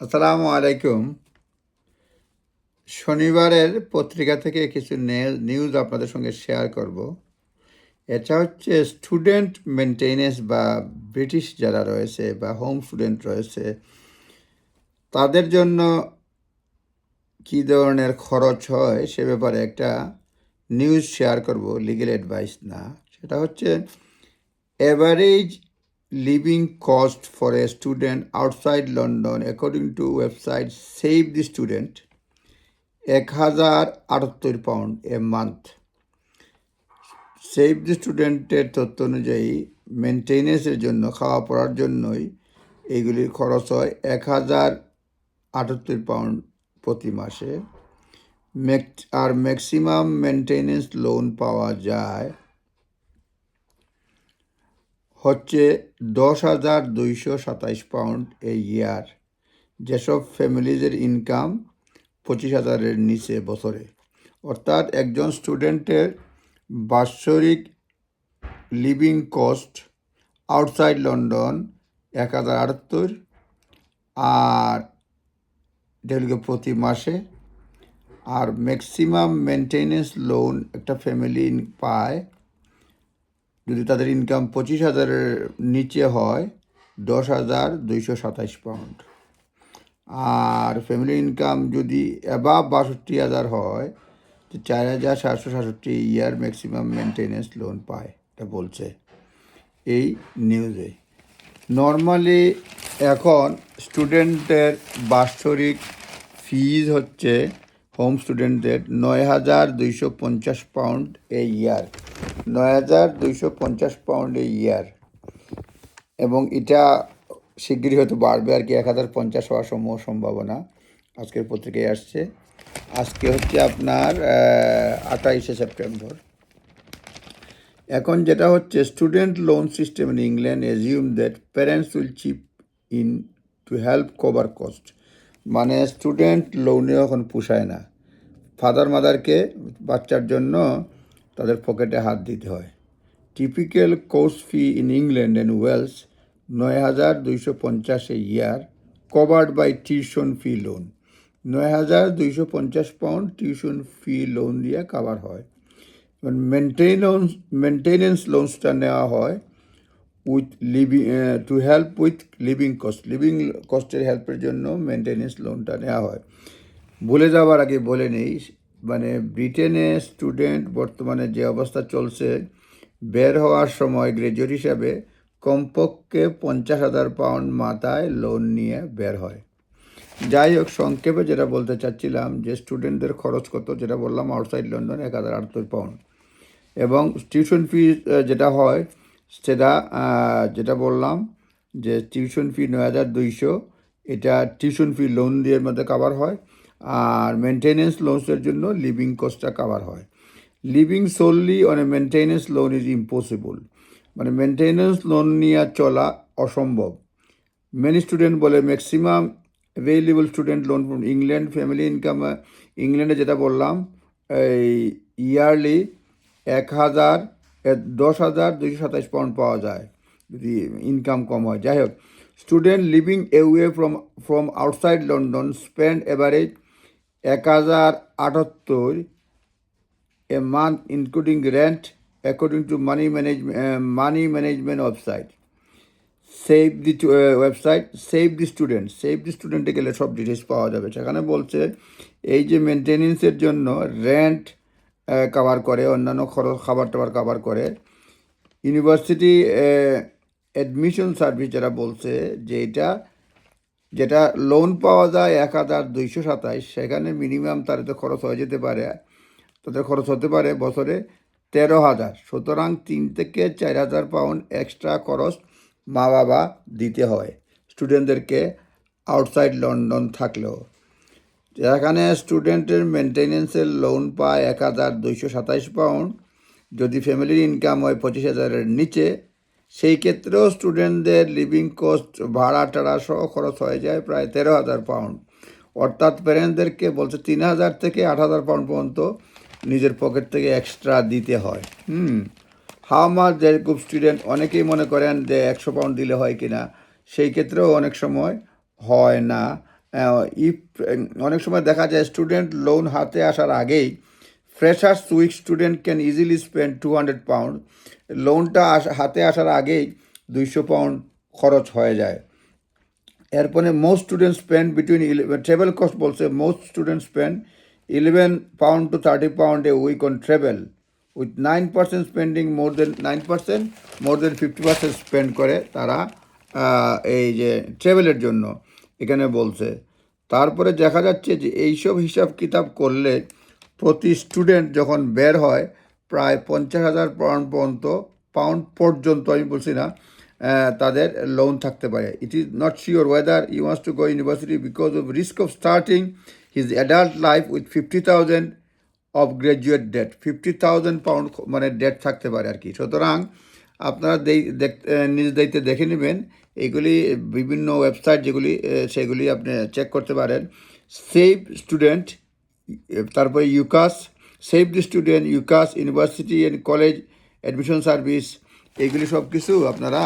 আসসালামু আলাইকুম। শনিবারের পত্রিকা থেকে কিছু নিউজ আপনাদের সঙ্গে শেয়ার করব। এটা হচ্ছে স্টুডেন্ট মেনটেনেন্স বা ব্রিটিশ যারা রয়েছে বা হোম স্টুডেন্ট রয়েছে, তাদের জন্য কী ধরনের খরচ হয় সে ব্যাপারে একটা নিউজ শেয়ার করব লিগেল অ্যাডভাইস না। সেটা হচ্ছে average living cost for a student outside London according to website save the student এক হাজার আটাত্তর pound a month save the স্টুডেন্টের তথ্য অনুযায়ী মেনটেনেন্সের জন্য, খাওয়া পড়ার জন্যই এইগুলির খরচ হয় এক হাজার আটাত্তর পাউন্ড প্রতি মাসে। আর ম্যাক্সিমাম মেনটেনেন্স লোন পাওয়া যায় হচ্ছে দশ হাজার দুইশো সাতাইশ পাউন্ড এ ইয়ার। যেসব ফ্যামিলিজের ইনকাম পঁচিশ হাজারের নিচে বছরে। অর্থাৎ একজন স্টুডেন্টের বাৎসরিক লিভিং কস্ট আউটসাইড লন্ডন এক হাজার আটাত্তর আর গিয়ে প্রতি মাসে। আর ম্যাক্সিমাম মেনটেনেন্স লোন একটা ফ্যামিলি পায় যদি তাদের ইনকাম পঁচিশ হাজারের নিচে হয়, দশ হাজার দুইশো সাতাইশ পাউন্ড আর ফ্যামিলি ইনকাম যদি অ্যাবাভ বাষট্টি হাজার হয়, তো চার হাজার সাতশো সাতষট্টি ইয়ার ম্যাক্সিমাম মেনটেনেন্স লোন পায়, এটা বলছে এই নিউজে নর্মালি এখন স্টুডেন্টের বাৎসরিক ফিজ হচ্ছে হোম স্টুডেন্টদের নয় হাজার দুইশো পঞ্চাশ পাউন্ড এ ইয়ার নয় হাজার দুইশো পঞ্চাশ পাউন্ড ইয়ার এবং এটা শিগগিরই হয়তো বাড়বে আর কি, এক হাজার পঞ্চাশ হওয়ার সমূহ সম্ভাবনা আজকের পত্রিকায় আসছে। আজকে হচ্ছে আপনার আঠাইশে সেপ্টেম্বর। এখন যেটা হচ্ছে student loan system in England assume that parents will chip in to help cover cost মানে স্টুডেন্ট লোনে এখন পোষায় না। ফাদার মাদারকে বাচ্চার জন্য তাদের পকেটে হাত দিতে হয়। Typical course fee in England and Wales নয় হাজার দুইশো পঞ্চাশে year covered by tuition fee loan নয় হাজার দুইশো পঞ্চাশ পাউন্ড টিউশন ফি লোন দিয়ে কাভার হয়। মেনটেনেন্স মেনটেনেন্স লোনসটা নেওয়া হয় with living to help with living cost living কস্টের হেল্পের জন্য মেনটেনেন্স লোনটা নেওয়া হয়। ভুলে যাওয়ার আগে বলে নেই মানে ব্রিটেনে স্টুডেন্ট বর্তমানে যে অবস্থা চলছে, বের হওয়ার সময় গ্র্যাজুয়েট হিসাবে কমপক্ষে পঞ্চাশ হাজার পাউন্ড মাথায় লোন নিয়ে বের হয়। যাই হোক, সংক্ষেপে যেটা বলতে চাচ্ছিলাম যে স্টুডেন্টদের খরচ কত, যেটা বললাম আউটসাইড লন্ডন এক হাজার আটাত্তর পাউন্ড। এবং টিউশন ফি যেটা হয়, সেটা যেটা বললাম যে টিউশন ফি নয় হাজার দুইশো, এটা টিউশন ফি লোন দিয়ে মধ্যে কাভার হয়। আর মেনটেনেন্স লোনসের জন্য লিভিং কস্টটা কাভার হয়। Living solely on a maintenance loan is impossible মানে মেনটেনেন্স লোন নিয়ে চলা অসম্ভব। মেনি স্টুডেন্ট বলে maximum available student loan from England family income ইংল্যান্ডে যেটা বললাম, এই ইয়ারলি এক হাজার দশ হাজার দুইশো সাতাইশ পাউন্ড পাওয়া যায়। যদি ইনকাম কম হয়। যাই হোক student living away from from outside London spend average এক হাজার আটাত্তর a month including rent according to money management money management website save the website save the student save the স্টুডেন্টে গেলে সব ডিটেলস পাওয়া যাবে। সেখানে বলছে, এই যে মেনটেনেন্সের জন্য রেন্ট কভার করে, অন্যান্য খরচ, খাবার টাবার কভার করে। ইউনিভার্সিটি অ্যাডমিশন সার্ভিস যারা বলছে যে এটা যেটা লোন পাওয়া যায় এক হাজার দুইশো সাতাইশ, সেখানে মিনিমাম তার তো খরচ হয়ে যেতে পারে। তাদের খরচ হতে পারে বছরে তেরো হাজার। সুতরাং তিন থেকে চার হাজার পাউন্ড এক্সট্রা খরচ মা বাবা দিতে হয় স্টুডেন্টদেরকে আউটসাইড লন্ডন থাকলেও। যেখানে স্টুডেন্টের মেনটেনেন্সের লোন পায় এক হাজার দুইশো সাতাইশ পাউন্ড যদি ফ্যামিলির ইনকাম হয় পঁচিশ হাজারের নিচে সেই ক্ষেত্রেও স্টুডেন্টদের লিভিং কস্ট ভাড়া টাড়া সহ খরচ হয়ে যায় প্রায় তেরো হাজার পাউন্ড অর্থাৎ প্যারেন্টদেরকে বলছে তিন হাজার থেকে আট হাজার পাউন্ড পর্যন্ত নিজের পকেট থেকে এক্সট্রা দিতে হয়। হুম। হাউ মাছ যে গ্রুপ স্টুডেন্ট অনেকেই মনে করেন যে একশো পাউন্ড দিলে হয় কি না সেই ক্ষেত্রেও অনেক সময় হয় না। ইফ অনেক সময় দেখা যায় স্টুডেন্ট লোন হাতে আসার আগেই freshers week student can easily spend two hundred pound লোনটা হাতে আসার আগেই দুইশো পাউন্ড খরচ হয়ে যায়। এরপরে most student spend between travel cost বলছে most student spend eleven pound to thirty pound a week on travel with nine percent spending more than nine percent more than fifty percent spend করে তারা এই যে ট্রেভেলের জন্য। এখানে বলছে, তারপরে দেখা যাচ্ছে যে এইসব হিসাব কিতাব করলে প্রতি স্টুডেন্ট যখন বের হয়, প্রায় পঞ্চাশ হাজার পাউন্ড পর্যন্ত পাউন্ড পর্যন্ত, আমি বলছি না তাদের লোন থাকতে পারে। It is not sure whether you wants to go university because of risk of starting his adult life with fifty thousand of graduate debt fifty thousand pound মানে ডেট থাকতে পারে আর কি। সুতরাং আপনারা নিজ দায়িত্বে দেখে নেবেন। এগুলি বিভিন্ন ওয়েবসাইট যেগুলি সেগুলি আপনি চেক করতে পারেন। সেভ স্টুডেন্ট তারপরে UCAS save the student, UCAS university and college, admission service এইগুলি সব কিছু আপনারা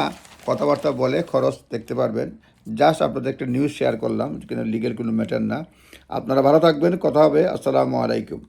কথাবার্তা বলে খরচ দেখতে পারবেন। জাস্ট আপনাদের একটা নিউজ শেয়ার করলাম, কিন্তু লিগের কোনো ম্যাটার না। আপনারা ভালো থাকবেন, কথা হবে, আসসালামু আলাইকুম।